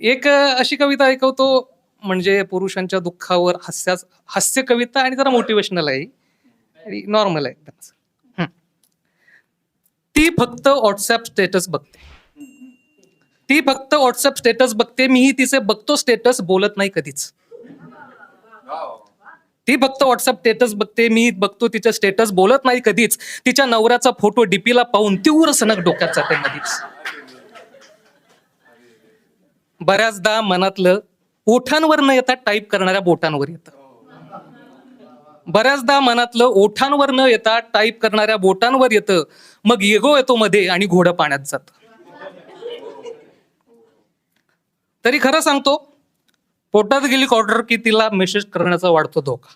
एक अशी कविता ऐकवतो म्हणजे पुरुषांच्या दुःखावर हास्य हास्य कविता आणि जरा मोटिवेशनल आहे आणि नॉर्मल आहे एकदम ती फक्त व्हॉट्सअप स्टेटस बघते. ती फक्त व्हॉट्सअप स्टेटस बघते मीही तिचे बघतो स्टेटस बोलत नाही कधीच. ती फक्त व्हॉट्सअप स्टेटस बघते मी बघतो तिचं स्टेटस बोलत नाही कधीच. तिच्या नवऱ्याचा फोटो डीपीला पाहून तीव्र सनक डोक्यात जाते मधीच. बऱ्याचदा मनातलं ओठांवर न येता टाईप करणाऱ्या बोटांवर येतं. बऱ्याचदा मनातलं ओठांवर न येता टाईप करणाऱ्या बोटांवर येतं. मग येगो येतो मध्ये आणि घोडं पाण्यात जात. तरी खरं सांगतो पोटात गेली ऑर्डर की तिला मेसेज करण्याचा वाढतो धोका.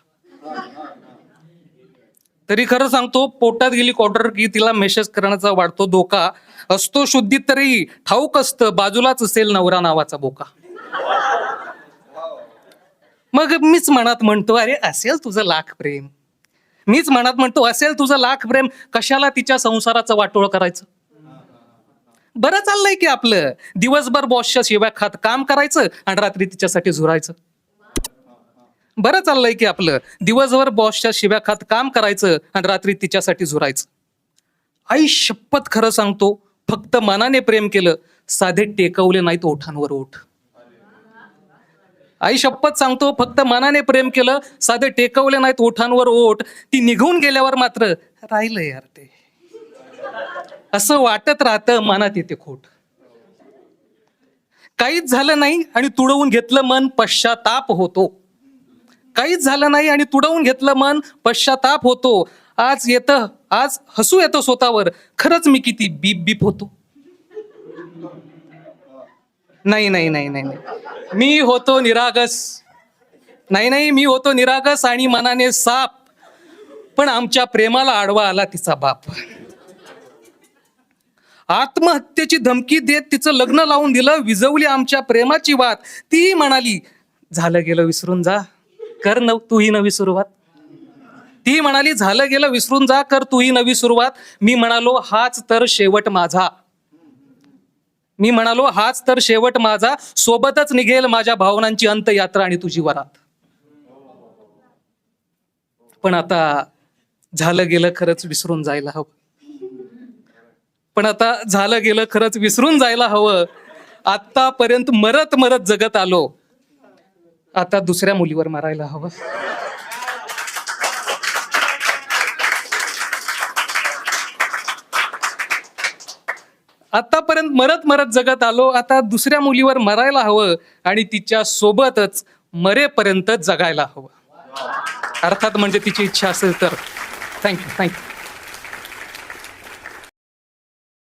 तरी खरं सांगतो पोटात गेली क्वार्टर की तिला मेसेज करण्याचा वाढतो धोका. असतो शुद्धीत तरी ठाऊक असतं बाजूलाच असेल नवरा नावाचा बोका. मग मीच मनात म्हणतो अरे असेल तुझं लाख प्रेम. मीच मनात म्हणतो असेल तुझं लाख प्रेम कशाला तिच्या संसाराचं वाटोळ करायचं? बरं चाललंय की आपलं. दिवसभर बॉसच्या शिव्या खात काम करायचं आणि रात्री तिच्यासाठी झुरायचं. बरं चाललंय की आपलं. दिवसभर बॉसच्या शिव्या खात काम करायचं आणि रात्री तिच्यासाठी झुरायचं. आई शपथ खरं सांगतो फक्त मनाने प्रेम केलं साधे टेकवले नाहीत ओठांवर ओठ. आई शपथ सांगतो फक्त मनाने प्रेम केलं साधे टेकवले नाहीत ओठांवर ओठ. ती निघून गेल्यावर मात्र राहिलं यार ते. असं वाटत राहतं मनात येते खोट. काहीच झालं नाही आणि तुडवून घेतलं मन पश्चाताप होतो. काहीच झालं नाही आणि तुडवून घेतलं मन पश्चाताप होतो. आज येतं आज हसू येतं स्वतःवर. खरंच मी किती बीप बीप होतो. नाही नाही नाही नाही मी होतो निरागस. नाही नाही मी होतो निरागस आणि मनाने साप. पण आमच्या प्रेमाला आडवा आला तिचा बाप. आत्महत्येची धमकी देत तिचं लग्न लावून दिलं विजवली आमच्या प्रेमाची वात. ती म्हणाली झालं गेलं विसरून जा. कर न तूही नवी सुरुवात. ती म्हणाली झालं गेलं विसरून जा कर तूही नवी सुरुवात. मी म्हणालो हाच तर शेवट माझा. मी म्हणालो हाच तर शेवट माझा. सोबतच निघेल माझ्या भावनांची अंतयात्रा आणि तुझी वरात. पण आता झालं गेलं खरंच विसरून जायला हवं. पण आता झालं गेलं खरंच विसरून जायला हवं. आतापर्यंत मरत मरत जगत आलो. आता दुसऱ्या मुलीवर मारायला हवं. आतापर्यंत मरत मरत जगत आलो आता दुसऱ्या मुलीवर मरायला हवं आणि तिच्या सोबतच मरेपर्यंत जगायला हवं. अर्थात म्हणजे तिची इच्छा असेल तर. Thank you thank you